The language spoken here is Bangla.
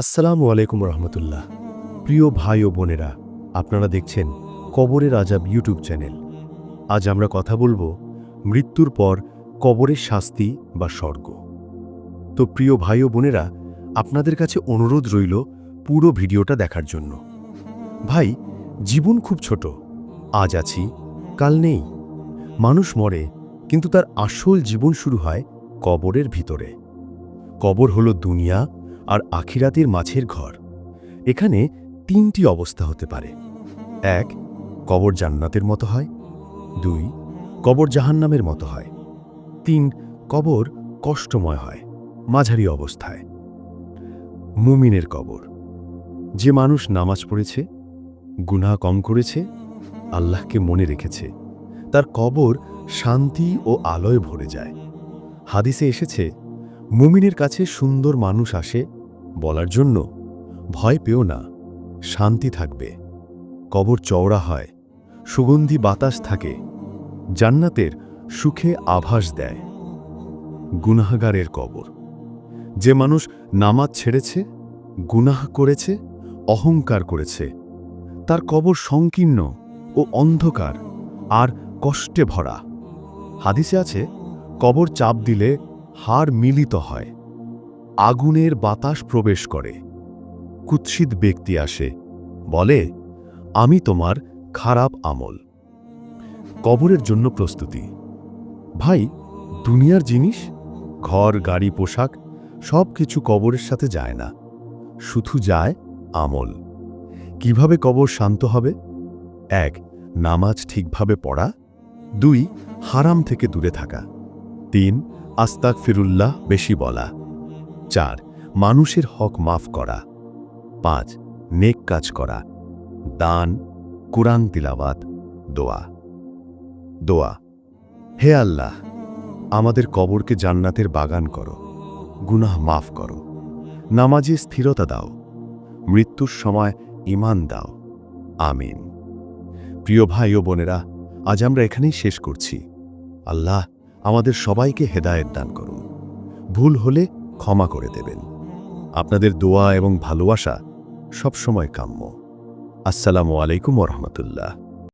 আসসালামু আলাইকুম রহমতুল্লাহ। প্রিয় ভাই ও বোনেরা, আপনারা দেখছেন কবরের আজাব ইউটিউব চ্যানেল। আজ আমরা কথা বলব মৃত্যুর পর কবরের শাস্তি বা স্বর্গ। তো প্রিয় ভাই ও বোনেরা, আপনাদের কাছে অনুরোধ রইল পুরো ভিডিওটা দেখার জন্য। ভাই, জীবন খুব ছোট, আজ আছি, কাল নেই। মানুষ মরে, কিন্তু তার আসল জীবন শুরু হয় কবরের ভিতরে। কবর হলো দুনিয়া আর আখিরাতের মাছের ঘর। এখানে তিনটি অবস্থা হতে পারে। এক, কবর জান্নাতের মতো হয়। দুই, কবর জাহান্নামের মতো হয়। তিন, কবর কষ্টময় হয়। মাঝারি অবস্থায়। মুমিনের কবর। যে মানুষ নামাজ পড়েছে, গুনাহ কম করেছে, আল্লাহকে মনে রেখেছে, তার কবর শান্তি ও আলোয় ভরে যায়। হাদিসে এসেছে, মুমিনের কাছে সুন্দর মানুষ আসে বলার জন্য ভয় পেও না, শান্তি থাকবে। কবর চওড়া হয়, সুগন্ধি বাতাস থাকে, জান্নাতের সুখে আভাস দেয়। গুনাহগারের কবর, যে মানুষ নামাজ ছেড়েছে, গুনাহ করেছে, অহংকার করেছে, তার কবর সংকীর্ণ ও অন্ধকার আর কষ্টে ভরা। হাদিসে আছে, কবর চাপ দিলে হাড় মিলিত হয়। আগুনের বাতাস প্রবেশ করে। কুৎসিত ব্যক্তি আসে, বলে, আমি তোমার খারাপ আমল। কবরের জন্য প্রস্তুতি। ভাই, দুনিয়ার জিনিস, ঘর, গাড়ি, পোশাক সব কিছু কবরের সাথে যায় না। শুধু যায় আমল। কীভাবে কবর শান্ত হবে? এক, নামাজ ঠিকভাবে পড়া। দুই, হারাম থেকে দূরে থাকা। তিন আস্তাক ফিরুল্লাহ বেশি বলা। চার, মানুষের হক মাফ করা। পাঁচ, নেক কাজ করা। দান, কুরআন তিলাওয়াত, দোয়া। দোয়া, হে আল্লাহ, আমাদের কবরকে জান্নাতের বাগান করো, গুনাহ মাফ করো। নামাজে স্থিরতা দাও, মৃত্যুর সময় ইমান দাও। আমিন। প্রিয় ভাই ও বোনেরা, আজ আমরা এখানেই শেষ করছি। আল্লাহ আমাদের সবাইকে হেদায়েত দান করুন। ভুল হলে ক্ষমা করে দেবেন। আপনাদের দোয়া এবং ভালোবাসা সবসময় কাম্য। আসসালামু আলাইকুম রহমতুল্লাহ।